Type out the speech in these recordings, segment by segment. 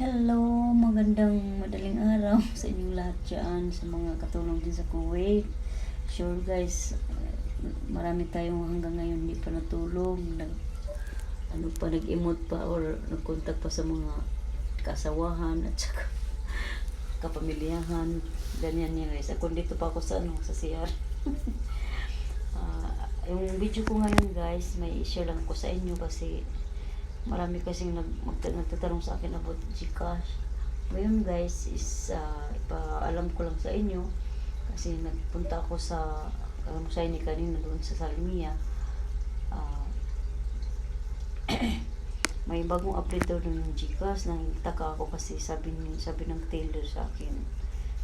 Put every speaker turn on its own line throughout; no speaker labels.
Hello, magandang madaling araw sa inyong lahat dyan, sa mga katulong din sa Kuwait. Sure guys, marami tayong hanggang ngayon hindi pa natulog. Nag, ano pa, nag-emote pa or nag-contact pa sa mga kasawahan at saka kapamilyahan. Ganyan yan guys. Ako dito pa ako sa, ano, sa CR. Ah, yung video ko ngayon guys, may share lang ko sa inyo kasi marami kasing nag, magta- nagtatanong sa akin about Gcash. Ngayon guys is uh, ipaalam ko lang sa inyo. Kasi nagpunta ako sa alam ko sa inyo kanina doon sa Salimia. Ah, may bagong update daw ng Gcash. Na taka ako kasi sabi ni sabi ng tailor sa akin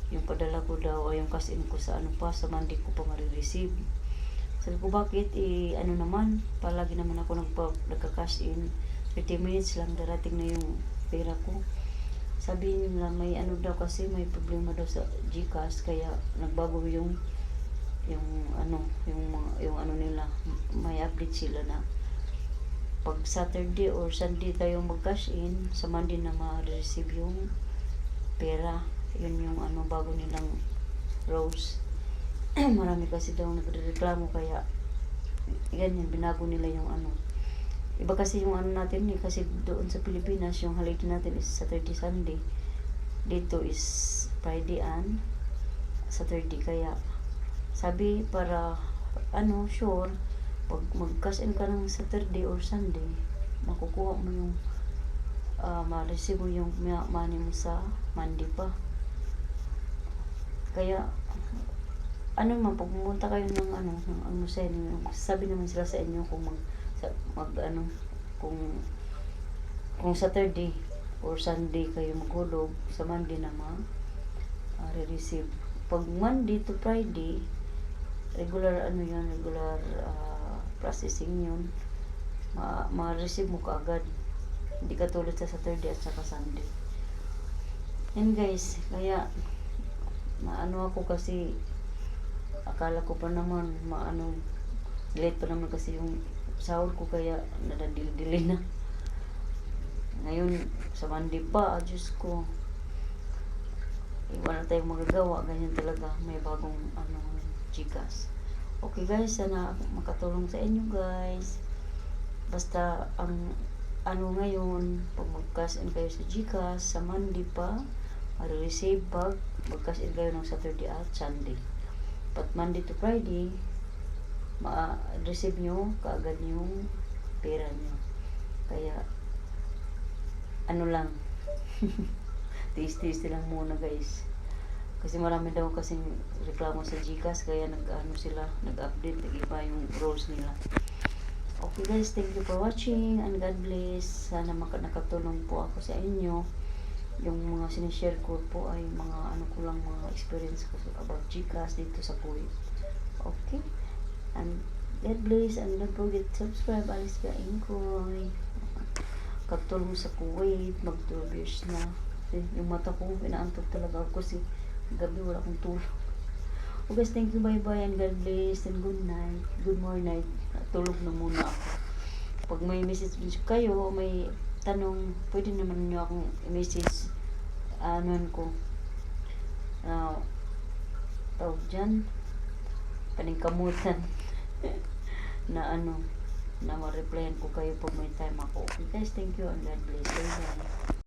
yung padala ko daw ay yung cash in ko sa ano pa sa Monday ko pa marireceive sabi ko bakit? Eh ano naman? Palagi naman ako nagpa, nagka-cash in 30 minutes lang darating na yung pera ko. Sabi nila may ano daw kasi may problema daw sa Gcash kaya nagbago yung yung ano yung yung ano nila may update sila na pag Saturday or Sunday tayo mag-cash in sa Monday na ma-receive yung pera. Yun yung ano bago nilang rules marami kasi daw nagreklamo kaya ganyan binago nila yung ano iba kasi yung ano natin eh kasi doon sa Pilipinas yung holiday natin is Saturday Sunday. Dito is Friday and Saturday kaya sabi para ano sure pag mag-cash in ka ng Saturday or Sunday makukuha mo yung uh, ma-receive mo yung money mo sa Monday pa. Kaya ano man pag pumunta kayo ng ano ng ano sa inyo sabi naman sila sa inyo kung mag, sa, mag ano kung kung Saturday or Sunday kayo maghulog sa Monday na ma uh, receive pag Monday to Friday regular ano yun regular ah, processing yun ma ma-receive mo kaagad. Hindi katulad sa Saturday at saka Sunday. Yan guys kaya maano ako kasi akala ko pa naman maano late pa naman kasi yung sahur ko kaya nadadili-dili na. Ngayon sa Monday pa ah, Diyos ko. Iwan na tayong magagawa ganyan talaga. May bagong ano chikas okay guys sana makatulong sa inyo guys. Basta ang ano ngayon pag mag-cash in kayo sa Gcash sa Monday pa ma-receive pag mag-cash in kayo ng Saturday at Sunday. But Monday to Friday, ma-receive nyo kaagad yung pera nyo. Kaya, ano lang, tiis-tiis lang muna guys. Kasi marami daw kasing reklamo sa Gcash, kaya nag-ano sila, nag-update, nag-iba yung rules nila. Okay guys, thank you for watching and God bless. Sana maka nakatulong po ako sa inyo yung mga sinishare ko po ay mga ano ko lang mga experience ko about Gcash dito sa Kuwait. Okay? And God bless and don't forget to subscribe Alice ka Inkoy. Katulong sa Kuwait, mag 12 years na. Eh, Yung mata ko, inaantok talaga ako kasi gabi wala akong tulog. Okay guys, thank you, bye bye and God bless and good night. Good morning. Tulog na muna ako. Pag may message kayo, may tanong, pwede naman nyo akong i-message anon ko uh, tawag dyan paningkamutan na ano na ma-replyan ko kayo pag may time ako. Okay guys, thank you and God bless. Bye bye.